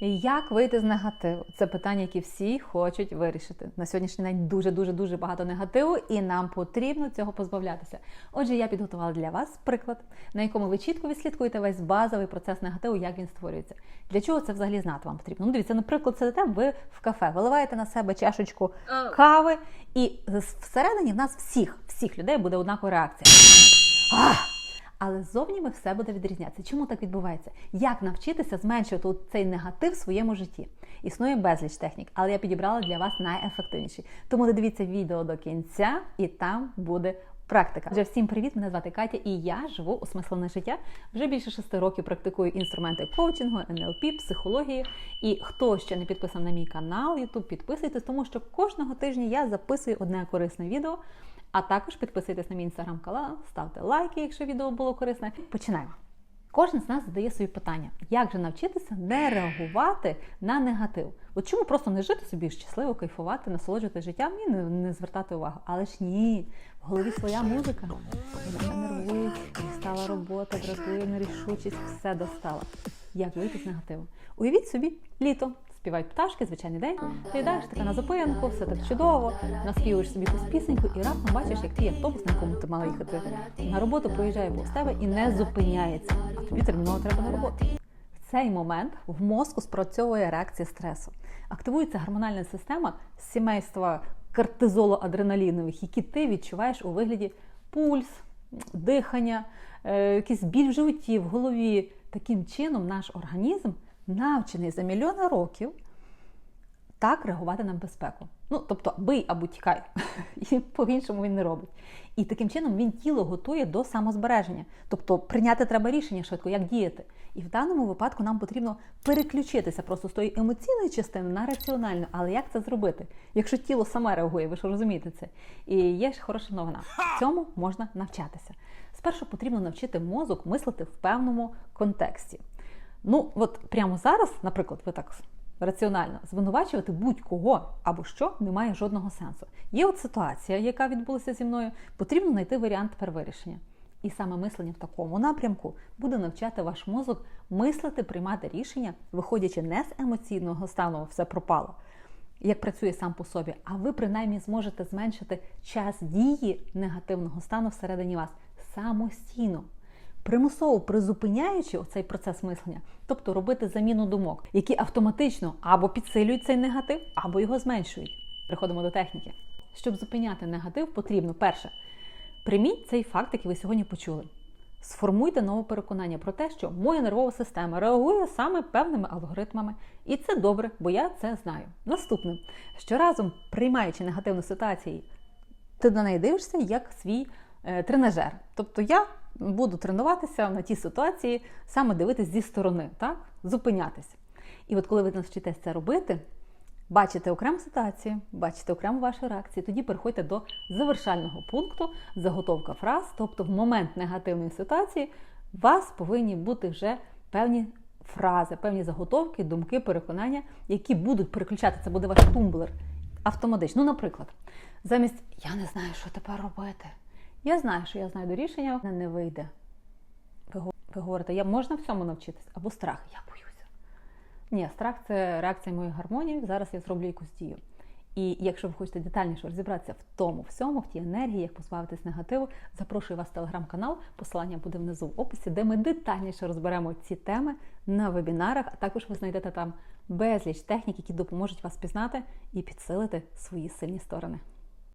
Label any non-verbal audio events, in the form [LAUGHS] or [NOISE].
Як вийти з негативу? Це питання, які всі хочуть вирішити. На сьогоднішній день дуже дуже дуже багато негативу, і нам потрібно цього позбавлятися. Отже, я підготувала для вас приклад, на якому ви чітко відслідкуєте весь базовий процес негативу, як він створюється. Для чого це взагалі знати вам потрібно? Ну, дивіться, наприклад, сидите ви в кафе, виливаєте на себе чашечку кави, і всередині в нас всіх, всіх людей буде однакова реакція. Ах! Але ззовні ми все буде відрізнятися. Чому так відбувається? Як навчитися зменшувати цей негатив в своєму житті? Існує безліч технік, але я підібрала для вас найефективніші. Тому додивіться відео до кінця, і там буде практика. Вже всім привіт! Мене звати Катя, і я живу у смисленне життя. Вже більше шести років практикую інструменти коучингу, НЛП, психології. І хто ще не підписаний на мій канал, YouTube, підписуйтесь, тому що кожного тижня я записую одне корисне відео. А також підписуйтесь на мій інстаграм-канал, ставте лайки, якщо відео було корисне. Починаємо. Кожен з нас задає собі питання, як же навчитися не реагувати на негатив. От чому просто не жити собі щасливо, кайфувати, насолоджувати життям і не, не звертати увагу. Але ж ні, в голові своя музика. Мене нервують, дістала робота, дратує нерішучість, все достала. Як вийти з негативу? Уявіть собі літо. Співають пташки, звичайний день. Ти йдеш така на зупинку, все так чудово, наспівуєш собі якусь пісеньку і раптом бачиш, як твій автобус, на якому ти мала їхати на роботу, проїжджає повз тебе і не зупиняється. А тобі терміново треба на роботу. В цей момент в мозку спрацьовує реакція стресу. Активується гормональна система сімейства кортизоло-адреналінових, які ти відчуваєш у вигляді пульс, дихання, е, якийсь біль в животі, в голові. Таким чином, наш організм навчений за мільйони років так реагувати на безпеку. Ну, тобто, бий або тікай, [LAUGHS] і по-іншому він не робить. І таким чином він тіло готує до самозбереження. Тобто прийняти треба рішення швидко, як діяти. І в даному випадку нам потрібно переключитися просто з тої емоційної частини на раціональну. Але як це зробити? Якщо тіло саме реагує, ви ж розумієте це. І є ж хороша новина. В Цьому можна навчатися. Спершу потрібно навчити мозок мислити в певному контексті. Ну, от прямо зараз, наприклад, ви так раціонально звинувачувати будь-кого або що не має жодного сенсу. Є от ситуація, яка відбулася зі мною, потрібно знайти варіант перевирішення. І саме мислення в такому напрямку буде навчати ваш мозок мислити, приймати рішення, виходячи не з емоційного стану, все пропало, як працює сам по собі, а ви принаймні зможете зменшити час дії негативного стану всередині вас самостійно примусово призупиняючи цей процес мислення, тобто робити заміну думок, які автоматично або підсилюють цей негатив, або його зменшують. Приходимо до техніки. Щоб зупиняти негатив, потрібно перше. Прийміть цей факт, який ви сьогодні почули. Сформуйте нове переконання про те, що моя нервова система реагує саме певними алгоритмами, і це добре, бо я це знаю. Наступне, щоразом приймаючи негативну ситуацію, ти на неї дивишся як свій е, тренажер. Тобто я буду тренуватися на тій ситуації, саме дивитись зі сторони, так? зупинятися. І от коли ви навчитесь це робити, бачите окрему ситуацію, бачите окрему вашу реакцію, тоді переходьте до завершального пункту, заготовка фраз, тобто в момент негативної ситуації у вас повинні бути вже певні фрази, певні заготовки, думки, переконання, які будуть переключати, це буде ваш тумблер автоматично. Ну, наприклад, замість я не знаю, що тепер робити. Я знаю, що я знайду рішення, не вийде. Ви говорите, я можна в цьому навчитися? Або страх, я боюся. Ні, страх це реакція моєї гармонії. Зараз я зроблю якусь дію. І якщо ви хочете детальніше розібратися в тому всьому, в тій енергії, як позбавитись негативу, запрошую вас в телеграм-канал. Посилання буде внизу в описі, де ми детальніше розберемо ці теми на вебінарах. А також ви знайдете там безліч технік, які допоможуть вас пізнати і підсилити свої сильні сторони.